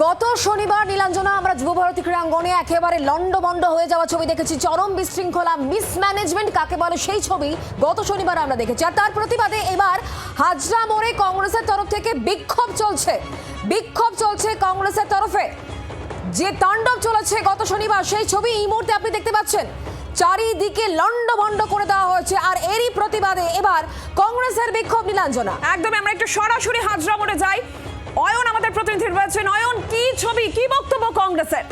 গত শনিবার নীলাঞ্জনা, আমরা যুব ভারতী ক্রীড়াঙ্গনে একেবারে লন্ডভন্ড হয়ে যাওয়া ছবি দেখেছি। চরম বিশৃঙ্খলা মিসম্যানেজমেন্ট কাকে বলে সেই ছবি গত শনিবার আমরা দেখেছি। আর তার প্রতিবাদে এবার হাজরা মোড়ে কংগ্রেসের তরফ থেকে বিক্ষোভ চলছে। বিক্ষোভ চলছে কংগ্রেসের তরফে। যে তাণ্ডব চলেছে গত শনিবার, সেই ছবি এই মুহূর্তে আপনি দেখতে পাচ্ছেন। চারিদিকে লন্ডভন্ড করে দেওয়া হয়েছে। আর এরই প্রতিবাদে এবার কংগ্রেসের বিক্ষোভ নীলাঞ্জনা। একদমই, আমরা একটু সরাসরি হাজরা মোড়ে যাই। রয়েছেন অয়ন কি ছবি? কি বক্তব্য কংগ্রেসের?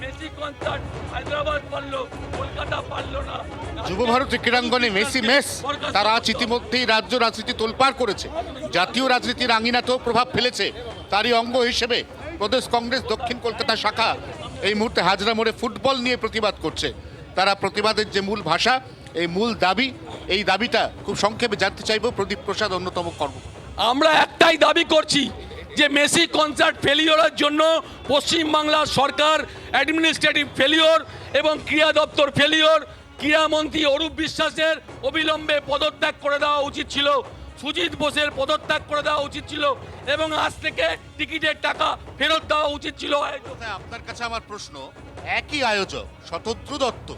মেসি কনসার্ট হায়দ্রাবাদ পারল কলকাতা পারল না। যুব ভারতী ক্রীড়াঙ্গনে মেসি মেস তারা আজ ইতিমধ্যেই রাজ্য রাজনীতি তোলপাড় করেছে। জাতীয় রাজনীতির আঙিনাতেও প্রভাব ফেলেছে। তারই অঙ্গ হিসেবে প্রদেশ কংগ্রেস দক্ষিণ কলকাতা শাখা এই মুহূর্তে হাজরা মোড়ে ফুটবল নিয়ে প্রতিবাদ করছে। তারা প্রতিবাদের যে মূল ভাষা এই মূল দাবি এই দাবিটা খুব সংক্ষেপে জানতে চাইব প্রদীপ প্রসাদ অন্যতম কর্ম আমরা একটাই দাবি করছি যে মেসি কনসার্ট ফেলিওরের জন্য পশ্চিমবাংলার সরকার অ্যাডমিনিস্ট্রেটিভ ফেলিওর এবং ক্রীড়া দপ্তর ফেলিওর ক্রীড়ামন্ত্রী অরূপ বিশ্বাসের অবিলম্বে পদত্যাগ করে দেওয়া উচিত ছিল। সুজিত বোসের পদত্যাগ করে দেওয়া উচিত ছিল এবং আজ থেকে টিকিটের টাকা ফেরত দেওয়া উচিত ছিল। আপনার কাছে আমার প্রশ্ন, একই আয়োজক শতদ্রু দত্ত,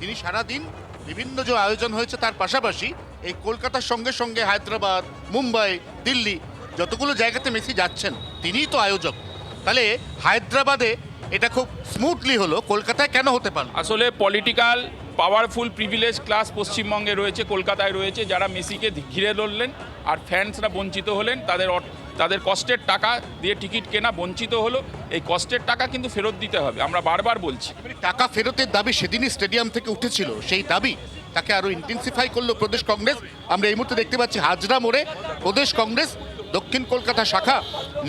তিনি সারাদিন বিভিন্ন যে আয়োজন হয়েছে তার পাশাপাশি এই কলকাতার সঙ্গে সঙ্গে হায়দ্রাবাদ, মুম্বাই, দিল্লি যতগুলো জায়গাতে মেসি যাচ্ছেন তিনিই তো আয়োজক। তাহলে হায়দ্রাবাদে এটা খুব স্মুথলি হলো কলকাতায় কেন হতে পারল? আসলে পলিটিক্যাল পাওয়ারফুল প্রিভিলেজ ক্লাস পশ্চিমবঙ্গে রয়েছে কলকাতায় রয়েছে যারা মেসিকে ঘিরে ধরলেন আর ফ্যান্সরা বঞ্চিত হলেন তাদের তাদের কষ্টের টাকা দিয়ে টিকিট কেনা বঞ্চিত হলো এই কষ্টের টাকা কিন্তু ফেরত দিতে হবে আমরা বারবার বলছি। টাকা ফেরতের দাবি সেদিনই স্টেডিয়াম থেকে উঠেছিল সেই দাবি তাকে আরও ইন্টেন্সিফাই করল প্রদেশ কংগ্রেস। আমরা এই মুহূর্তে দেখতে পাচ্ছি হাজরা মোড়ে প্রদেশ কংগ্রেস দক্ষিণ কলকাতা শাখা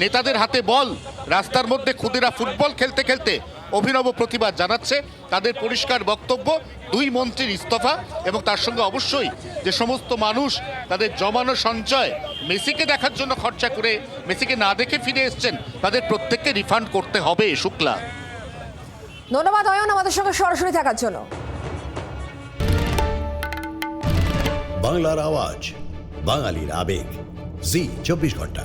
নেতাদের হাতে বল রাস্তার মধ্যে খুদেরা ফুটবল খেলতে খেলতে অভিনব প্রতিবাদ জানাচ্ছে। তাদের পরিষ্কার বক্তব্য দুই মন্ত্রীর ইস্তফা এবং তার সঙ্গে অবশ্যই যে সমস্ত মানুষ তাদের জমানো সঞ্চয় মেসিকে দেখার জন্য খরচা করে মেসিকে না দেখে ফিরে এসছেন তাদের প্রত্যেককে রিফান্ড করতে হবে শুক্লা। ধন্যবাদ অয়ন আমাদের সঙ্গে সরাসরি থাকার জন্য। বাংলার আওয়াজ বাঙালির আবেগ। জি চব্বিশ ঘণ্টা।